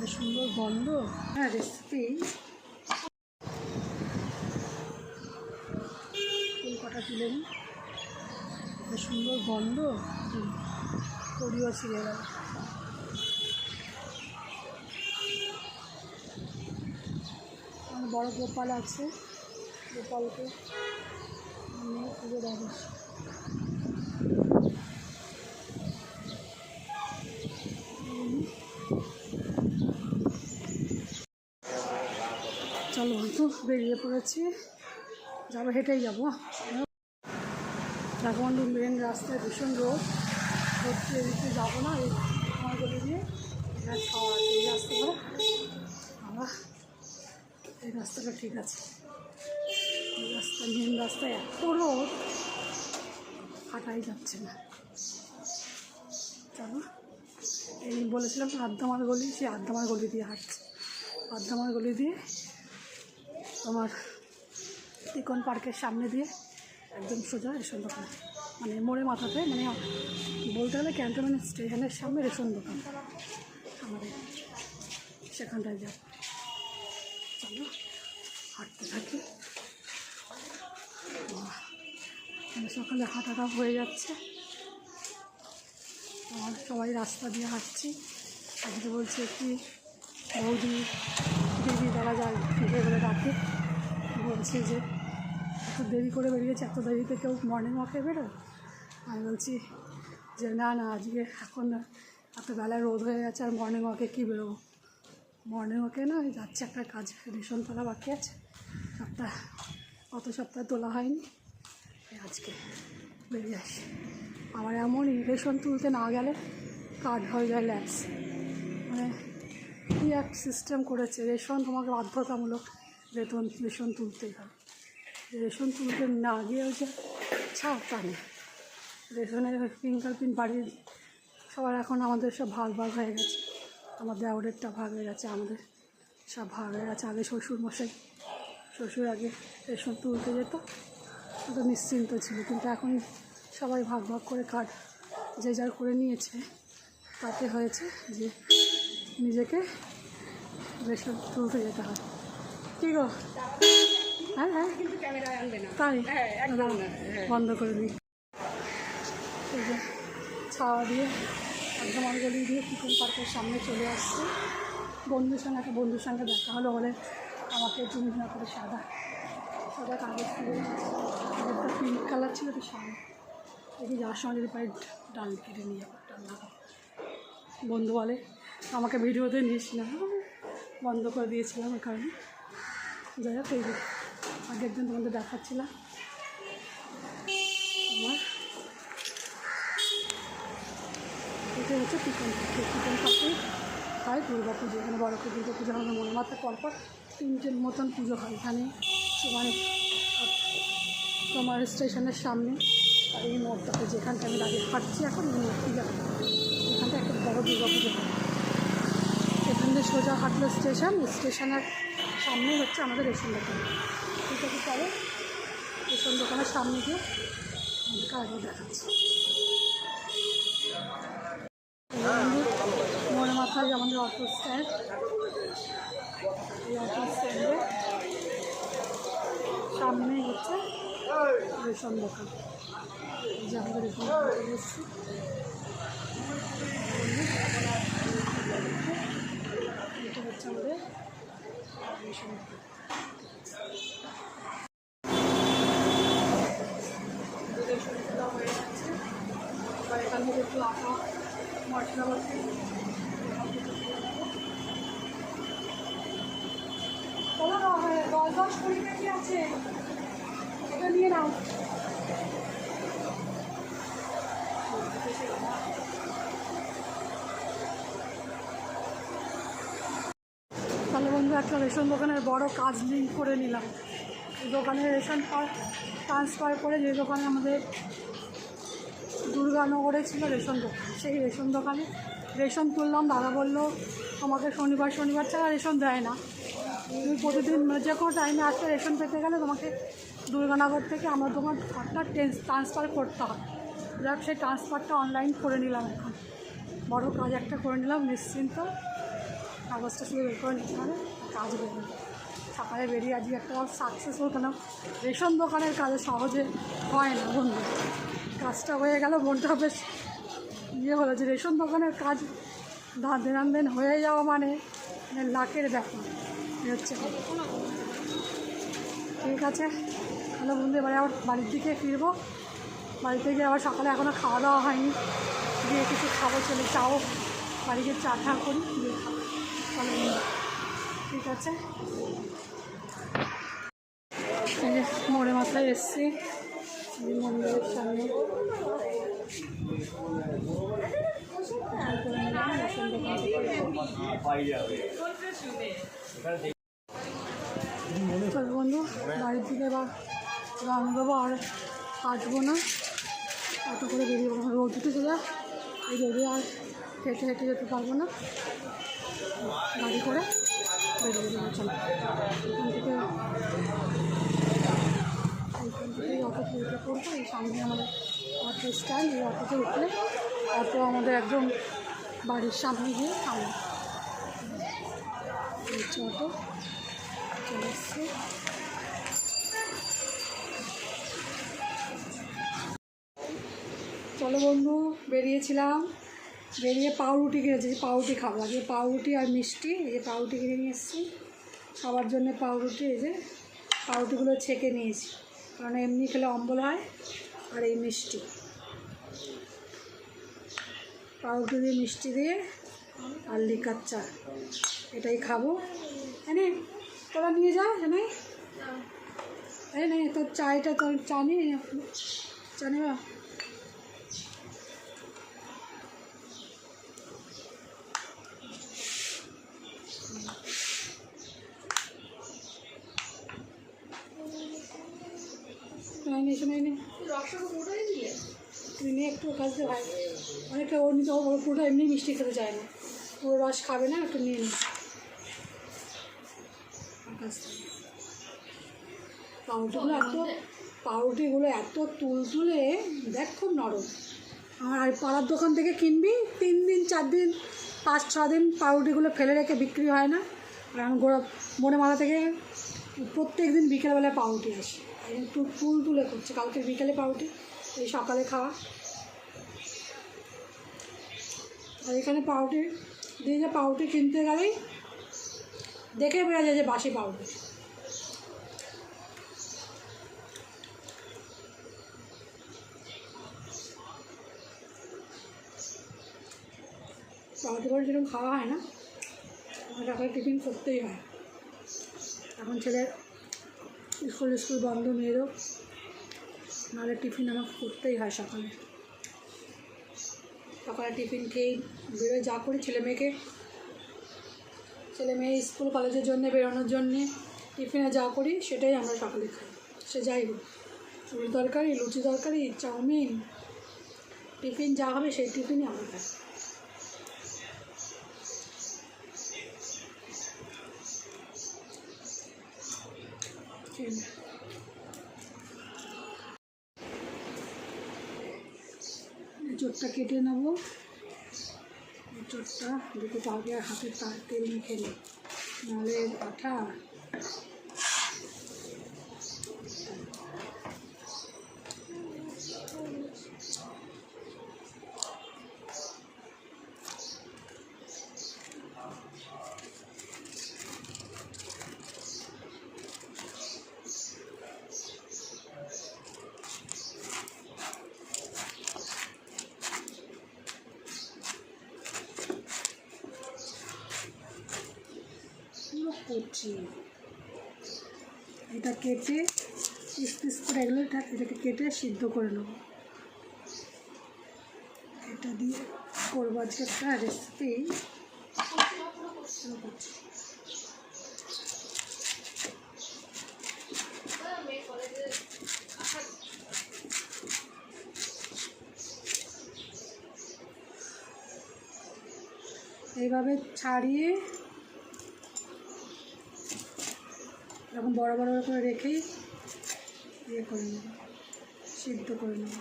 এত সুন্দর গন্ধ। হ্যাঁ রেসিপি ফুল কটা তুলে নিই এত সুন্দর গন্ধ। করিও ছিল বড় গোপাল আছে। গোপালকে নিয়ে পুজো দেবো চলো তো বেরিয়ে পড়েছি। যাব, হেঁটেই যাব। ঢাকামান্ডু মেন রাস্তায় ভীষণ রোড হচ্ছে এদিকে যাব না, এই আমার গলি দিয়ে আছে, এই রাস্তাটা আবার এই রাস্তাটা ঠিক আছে। এই রাস্তা মেন রাস্তায় এত রোড হাঁটাই যাচ্ছে না। চলো এই বলেছিলাম আদ্দামার গলি, সেই আদ্দামার গলি দিয়ে হাঁটছে। আদ্দামার গলি দিয়ে তোমার টিকন পার্কের সামনে দিয়ে একদম সোজা রেশন দোকান। মানে মোড়ে মাথাতে মানে বলতে গেলে ক্যান্টনমেন্ট স্টেশনের সামনে রেশন দোকান। আমাদের সেখানটায় যাব চলো, হাঁটতে থাকি। সকালে হাঁটাটা হয়ে যাচ্ছে। আর সবাই রাস্তা দিয়ে হাঁটছি। আজকে বলছে কি বৌদি, দিদি তারা যায় বলে ডাকে। বলছে যে, এত দেরি করে বেরিয়েছে, এত দেরিতে কেউ মর্নিং ওয়াকে বেরোয়? আমি বলছি যে, না না, আজকে এখন এত বেলায় রোদ হয়ে গেছে, আর মর্নিং ওয়াকে কী বেরোবো? মর্নিং ওয়াকে না যাচ্ছে একটা কাজ, রেশন তোলা বাকি আছে। সপ্তাহ অত সপ্তাহে তোলা হয়নি আজকে বেরিয়ে আসি। আমার এমন রেশন তুলতে না গেলে কার্ড হয়ে যায় ল্যাপস। মানে কী এক সিস্টেম করেছে? রেশন তোমাকে বাধ্যতামূলক বেতন, রেশন তুলতেই হবে রেশন তুলতে না গিয়েও যে ছাড় তা নেই রেশনের ফিঙ্গার প্রিন্ট বাড়ির সবার এখন আমাদের সব ভাগ ভাগ হয়ে গেছে। আমার দেওরেরটা ভাগ হয়ে গেছে, আমাদের সব ভাগ হয়ে গেছে। আগে শ্বশুর মশাই শ্বশুর আগে রেশন তুলতে যেত। তো নিশ্চিন্ত ছিল, কিন্তু এখন সবাই ভাগ ভাগ করে কার্ড যে যার করে নিয়েছে, তাতে হয়েছে যে নিজেকে রেশন তুলতে যেতে হয়। কি গো? হ্যাঁ হ্যাঁ। তাই। বন্ধ করে দিই। ছাওয়া দিয়ে, একদম আমার গলি দিয়ে চিকেন পার্কের সামনে চলে আসছে। বন্ধুর সঙ্গে একটা বন্ধুর সঙ্গে দেখা হলো বলে আমাকে না করে সাদা সাদা কাগজ তুলে একটা পিঙ্ক কালার ছিল তো সাদা। দেখি যাওয়ার সময় যদি পাই ডাল কেটে নিয়ে যাব ডাল বন্ধু বলে আমাকে ভিডিওতে নিস না। বন্ধ করে দিয়েছিলাম ওই কারণে যাই হোক, এই আগের দিন তোমাদের দেখাচ্ছিলাম। আমার এটা হচ্ছে চিকেন চিকেন পাখি হয় দুর্গা পুজো এখানে বড় করে দুর্গা পুজো আমাদের মনে মাত্র পরপর তিনটের মতন পুজো হয় এখানে। মানে তোমার স্টেশনের সামনে আর এই মোড়টাতে যেখানটা আমি দাঁড়িয়ে হাঁটছি, এখন এই মোড়টি এখানটা একটা বড় দুর্গা পুজো হয়। থেকে সোজা হাঁটলো স্টেশন, স্টেশনের সামনেই হচ্ছে আমাদের রেশন দোকান। ঠিক আছে তাহলে রেশন দোকানের সামনে গিয়ে আগে দেখাচ্ছি। মোড় মাথায় আমাদের অটো স্ট্যান্ড এই অটো স্ট্যান্ডে সামনেই হচ্ছে রেশন দোকান। যে আমাদের রেশন দোকান হচ্ছে আমাদের হয়ে গেছে এবার এখান থেকে একটু আটা, মশলা বসে দশ কুড়ি কেজি আছে। এটা নিয়ে নাও। বন্ধু, একটা রেশন দোকানের বড় কাজ লিঙ্ক করে নিলাম। দোকানে রেশন ট্রান্সফার করে যে দোকানে আমাদের দুর্গানগরে ছিল রেশন দোকান, সেই রেশন দোকানে রেশন তুললাম। দাদা বলল আমাকে শনিবার শনিবার ছাড়া রেশন দেয় না। তুমি প্রতিদিন যে কোনো টাইমে আসলে রেশন পেতে গেলে তোমাকে দুর্গানগর থেকে আমার তোমার ঘরটা ট্রান্সফার করতে হয়। যাক, সেই ট্রান্সফারটা অনলাইন করে নিলাম এখন। বড় কাজ একটা করে নিলাম, নিশ্চিন্ত। কাগজটা শুধু বের করে নিতে হবে, কাজ বেরোবে সকালে বেরিয়ে আজকে একটা সাকসেসফুল কেন? রেশন দোকানের কাজে সহজে হয় না বন্ধু। কাজটা হয়ে গেল, মনটা বেশ ইয়ে হলো যে রেশন দোকানের কাজ দেন দেন হয়ে যাওয়া মানে মানে লাখের ব্যাপার। হচ্ছে ঠিক আছে? তাহলে বন্ধু, এবারে আবার বাড়ির দিকে ফিরবো। বাড়িতে গিয়ে আবার সকালে এখনও খাওয়া দাওয়া হয়নি। গিয়ে কিছু খাব, চলে চাও বাড়িতে চা ঠা করি, দিয়ে খাব। ঠিক আছে মোড়ে মাথায় এসছি মন্দিরের সামনে বন্ধু বাড়ির দিকে এবার রওনা দেবো আর হাঁটবো না অটো করে বেরিয়ে পড়ব রোদ উঠেছে যা এই রোদে আর হেঁটে হেঁটে যেতে পারব না। গাড়ি করে বেরিয়ে যাব চলো। এখান থেকে উঠে পড়ব এই সামনে আমাদের এই উঠলে আমাদের একদম বাড়ির সামনে গিয়ে অটো, চলে চলো বন্ধু, বেরিয়েছিলাম। বেরিয়ে পাউরুটি কিনেছি পাউরুটি খাব আজকে। পাউরুটি আর মিষ্টি এই যে পাউরুটি কিনে নিয়ে এসেছি। খাবার জন্য পাউরুটি এই যে পাউরুটিগুলো ছেঁকে নিয়েছি। কারণ এমনি খেলে অম্বল হয় আর এই মিষ্টি। পাউরুটি দিয়ে মিষ্টি দিয়ে আর লিকার চা এটাই খাব। এনে তোরা নিয়ে যা এনে এই নে তোর চায়টা তোর চা নিয়ে। চা নেবা? নিয়ে একটু কাজ ভাই অনেকটা ওর নিতে ওর পুরোটা এমনি মিষ্টি খেতে চায় না। পুরো রস খাবে না, একটু নিয়ে নি পাউরুটিগুলো এত পাউরুটিগুলো এত তুলতুলে, দেখ খুব নরম। আর পাড়ার দোকান থেকে কিনবি, তিন দিন, চার দিন, পাঁচ, ছ দিন পাউরুটিগুলো ফেলে রেখে বিক্রি হয় না। আর আমি গোড়া মনে মাথা থেকে প্রত্যেক দিন বিকেলবেলায় পাউরুটি আসে। একটু তুল তুলে করছে, কালকে বিকেলে পাউরুটি, এই সকালে খাওয়া। আর এখানে পাউরুটি, দিয়ে যে পাউরুটি কিনতে গেলেই দেখে বোঝা যায় যে বাসি পাউরুটি। পাউরুটি করে যেরকম খাওয়া হয় না। আমার সকালে টিফিন করতেই হয়। এখন ছেলের স্কুল স্কুল বন্ধ মেয়েরও। নাহলে টিফিন আমার করতেই হয় সকালে। সকালে টিফিন খেয়েই বেরোয় যা করি ছেলে মেয়েকে। ছেলে মেয়ে স্কুল কলেজের জন্য, বেরোনোর জন্যে টিফিনে যা করি সেটাই আমরা সকালে খাই। সে যাই হোক চুড়ি তরকারি, লুচি তরকারি, চাউমিন, টিফিন যা হবে সেই টিফিনই আমরা খাই ঠিক আছে। চোটটা কেটে নেব চোটটা দুটো পাউডার হাতে তার তেল মেখে নিই নাহলে আঠা কচি এটা কেটে পিস পিস করে এগুলো এটাকে কেটে সিদ্ধ করে নেব। এটা দিয়ে করব আজকে একটা রেসিপি এইভাবে ছাড়িয়ে এরকম বড় বড় করে রেখেই ইয়ে করে নেব, সিদ্ধ করে নেব।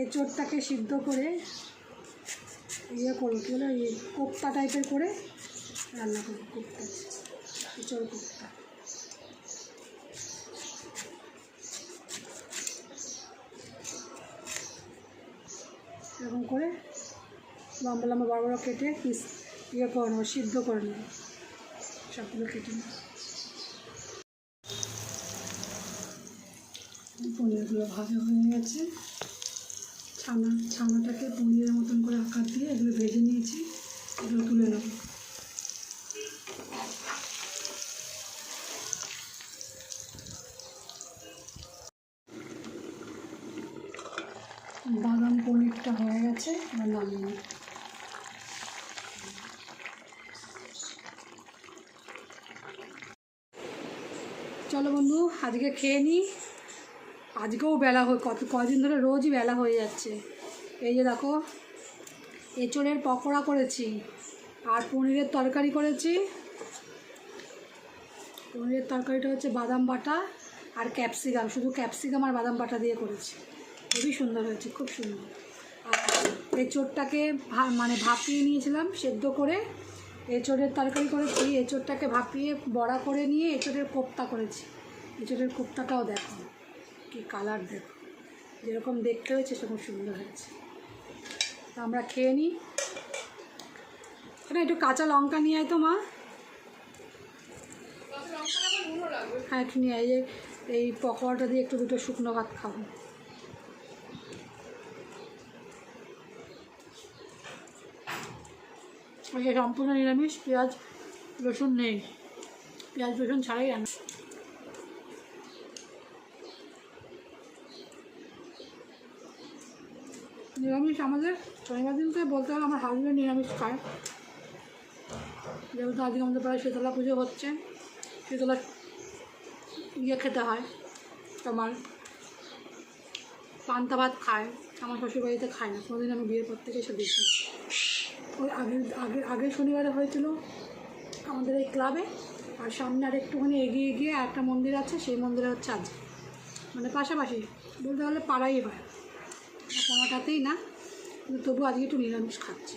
এঁচোড়টাকে সিদ্ধ করে ইয়ে করব, কী বলে ইয়ে কোপ্তা টাইপের করে রান্না করব, কোপ্তা, এঁচোড় কোপ্তা। এরকম করে লম্বা লম্বা বড় বড় কেটে পিস ইয়ে করে নেব সিদ্ধ করে নেব। সবগুলো কেটে নেব। পনিরগুলো ভাজা হয়ে গেছে। ছানা, ছানাটাকে পনিরের মতন করে আকার দিয়ে এগুলো ভেজে নিয়েছি। এগুলো তুলে নেব। বাদাম পনিরটা হয়ে গেছে, এবার নামিয়ে চলো বন্ধু, আজকে খেয়ে নিই আজকেও বেলা হয়ে, কত, কদিন ধরে রোজই বেলা হয়ে যাচ্ছে। এই যে দেখো, এঁচড়ের পকোড়া করেছি, আর পনিরের তরকারি করেছি। পনিরের তরকারিটা হচ্ছে বাদাম বাটা আর ক্যাপসিকাম, শুধু ক্যাপসিকাম আর বাদাম বাটা দিয়ে করেছি। খুবই সুন্দর হয়েছে, খুব সুন্দর। আর এঁচড়টাকে ভা- মানে ভাপিয়ে নিয়েছিলাম, সেদ্ধ করে এঁচড়ের তরকারি করেছি, এঁচড়টাকে ভাপিয়ে বড়া করে নিয়ে এঁচড়ের কোপ্তা করেছি। এঁচড়ের কোপ্তাটাও দেখো, কি কালার দেখো। যেরকম দেখতে হয়েছে, সেরকম সুন্দর হয়েছে। আমরা খেয়ে নিই। না একটু কাঁচা লঙ্কা নিয়ে আয় তো মা। হ্যাঁ একটু নিয়ে আয়। এই পকোড়াটা দিয়ে একটু দুটো শুকনো ভাত খাব। যে সম্পূর্ণ নিরামিষ, পেঁয়াজ, রসুন নেই। পেঁয়াজ, রসুন ছাড়াই রান্না। নিরামিষ আমাদের শনিবার দিন থেকে বলতে গেলে আমার হাজব্যান্ড নিরামিষ খায়। যেহেতু আজকে আমাদের প্রায় শীতলা পুজো হচ্ছে, শীতলা ইয়ে খেতে হয়, তোমার পান্তা ভাত খায়, আমার শ্বশুরবাড়িতে খায় না, কোনোদিন আমি বিয়ের পর থেকে এসে দেখি। ওই আগের আগে আগের শনিবারে হয়েছিল আমাদের এই ক্লাবে, আর সামনে আর একটুখানি এগিয়ে গিয়ে একটা মন্দির আছে, সেই মন্দিরে হচ্ছে আজ। মানে পাশাপাশি, বলতে গেলে পাড়াই হয় কোনোটাতেই না, কিন্তু তবু আজকে একটু নিরামিষ খাচ্ছি।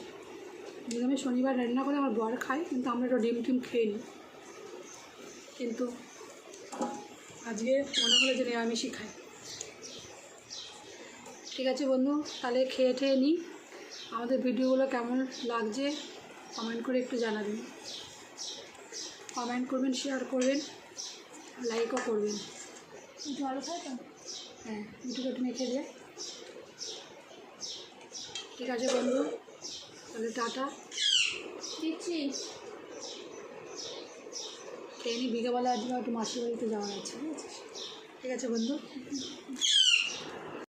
নিরামিষ শনিবার রান্না করে আমার বর খাই কিন্তু আমরা একটু ডিম টিম খেয়ে নিই। কিন্তু আজকে মনে হলো যে নিরামিষই খাই। ঠিক আছে বন্ধু, তাহলে খেয়ে ঠেয়ে নিই। আমাদের ভিডিওগুলো কেমন লাগছে কমেন্ট করে একটু জানাবেন। কমেন্ট করবেন শেয়ার করবেন লাইকও করবেন। জল খাই তো হ্যাঁ একটু মেখে দিয়ে ঠিক আছে বন্ধু তাহলে টাটা। দিচ্ছি। খেয়ে নি বিকেলবেলা আজকে একটু মাসির বাড়িতে যাওয়ার ঠিক আছে ঠিক আছে বন্ধু?